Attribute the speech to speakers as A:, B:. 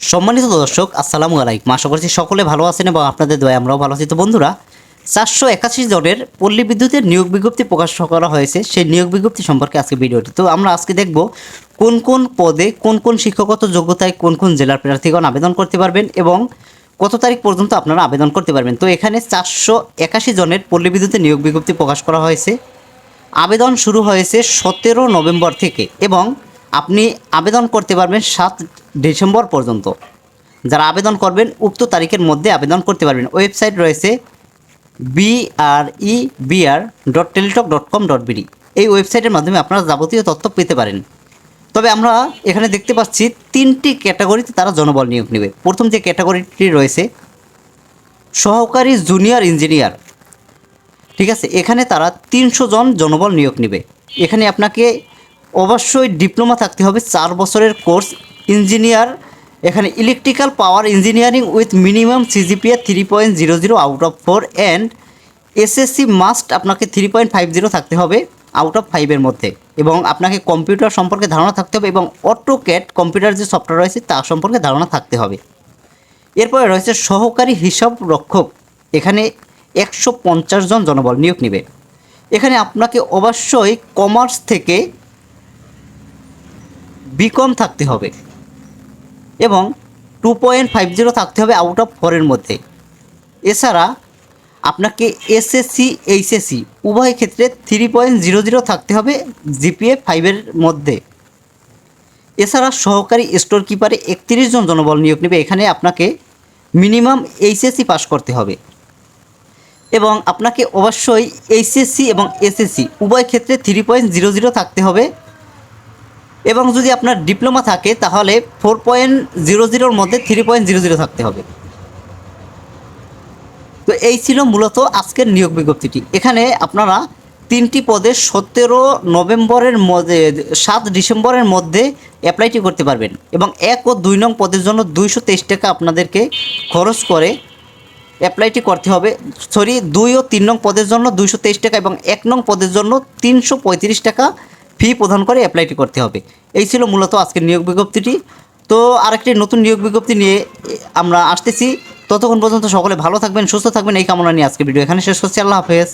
A: সম্মানিত দর্শক, আসসালামু আলাইকুম। আশা করছি সকলে ভালো আছেন এবং আপনাদের দয়া আমরাও ভালো আছি। তো বন্ধুরা, চারশো একাশি জনের পল্লী বিদ্যুতের নিয়োগ বিজ্ঞপ্তি প্রকাশ করা হয়েছে। সেই নিয়োগ বিজ্ঞপ্তি সম্পর্কে আজকে ভিডিওটি। তো আমরা আজকে দেখব কোন কোন পদে কোন কোন শিক্ষাগত যোগ্যতায় কোন কোন জেলার প্রার্থীগণ আবেদন করতে পারবেন এবং কত তারিখ পর্যন্ত আপনারা আবেদন করতে পারবেন। তো এখানে চারশো একাশি জনের পল্লী বিদ্যুতের নিয়োগ বিজ্ঞপ্তি প্রকাশ করা হয়েছে। আবেদন শুরু হয়েছে সতেরো নভেম্বর থেকে এবং আপনি আবেদন করতে পারবেন সাত ডিসেম্বর পর্যন্ত। যারা আবেদন করবেন, উক্ত তারিখের মধ্যে আবেদন করতে পারবেন। ওয়েবসাইট রয়েছে BRE BR dot Teletalk dot com dot BD এই ওয়েবসাইটের মাধ্যমে আপনারা যাবতীয় তথ্য পেতে পারেন। তবে আমরা এখানে দেখতে পাচ্ছি তিনটি ক্যাটাগরিতে তারা জনবল নিয়োগ নেবে। প্রথম যে ক্যাটাগরিটি রয়েছে, সহকারী জুনিয়র ইঞ্জিনিয়ার। ঠিক আছে, এখানে তারা তিনশো জন জনবল নিয়োগ নেবে। এখানে আপনাকে অবশ্যই ডিপ্লোমা থাকতে হবে, চার বছরের কোর্স ইঞ্জিনিয়ার, এখানে electrical power engineering with minimum CGPA three point zero zero out of four and SSC must আপনাকে থ্রি পয়েন্ট ফাইভ জিরো থাকতে হবে আউট অফ ফাইভের মধ্যে এবং আপনাকে কম্পিউটার সম্পর্কে ধারণা থাকতে হবে এবং অটো ক্যাট কম্পিউটার যে সফটওয়্যার রয়েছে তার সম্পর্কে ধারণা থাকতে হবে। এরপরে রয়েছে সহকারী হিসাব রক্ষক, এখানে একশো পঞ্চাশ জন জনবল নিয়োগ নেবে। এখানে আপনাকে অবশ্যই কমার্স থেকে বিকম থাকতে হবে। এবং টু পয়েন্ট ফাইভ জিরো থাকতে হবে আউট অফ ফোরের মধ্যে। এছাড়া আপনাকে এসএসসি এইচএসসি উভয় ক্ষেত্রে থ্রি পয়েন্ট জিরো জিরো থাকতে হবে জিপিএ ফাইভের মধ্যে। এছাড়া সহকারী স্টোর কিপারে একত্রিশ জন জনবল নিয়োগ নেবে, এখানে আপনাকে মিনিমাম এইচএসসি পাস করতে হবে। এবং আপনাকে অবশ্যই এইচএসসি এবং এসএসসি উভয় ক্ষেত্রে থ্রি পয়েন্ট জিরো জিরো থাকতে হবে এবং যদি আপনার ডিপ্লোমা থাকে, তাহলে ফোর পয়েন্ট জিরো জিরোর মধ্যে থ্রি পয়েন্ট জিরো জিরো থাকতে হবে। তো এই ছিল মূলত আজকের নিয়োগ বিজ্ঞপ্তিটি। এখানে আপনারা তিনটি পদে সতেরো নভেম্বরের মধ্যে, সাত ডিসেম্বরের মধ্যে অ্যাপ্লাইটি করতে পারবেন এবং এক ও দুই নং পদের জন্য দুইশো তেইশ টাকা আপনাদেরকে খরচ করে অ্যাপ্লাইটি করতে হবে। সরি, দুই ও তিন নং পদের জন্য দুইশো তেইশ টাকা এবং এক নং পদের জন্য তিনশো পঁয়ত্রিশ টাকা ফি প্রদান করে অ্যাপ্লাইটি করতে হবে। এই ছিল মূলত আজকের নিয়োগ বিজ্ঞপ্তিটি। তো আরেকটি নতুন নিয়োগ বিজ্ঞপ্তি নিয়ে আমরা আসতেছি। ততক্ষণ পর্যন্ত সকলে ভালো থাকবেন, সুস্থ থাকবেন। এই কামনা নিয়ে আজকে ভিডিও এখানে শেষ করছি। আল্লাহ হাফেজ।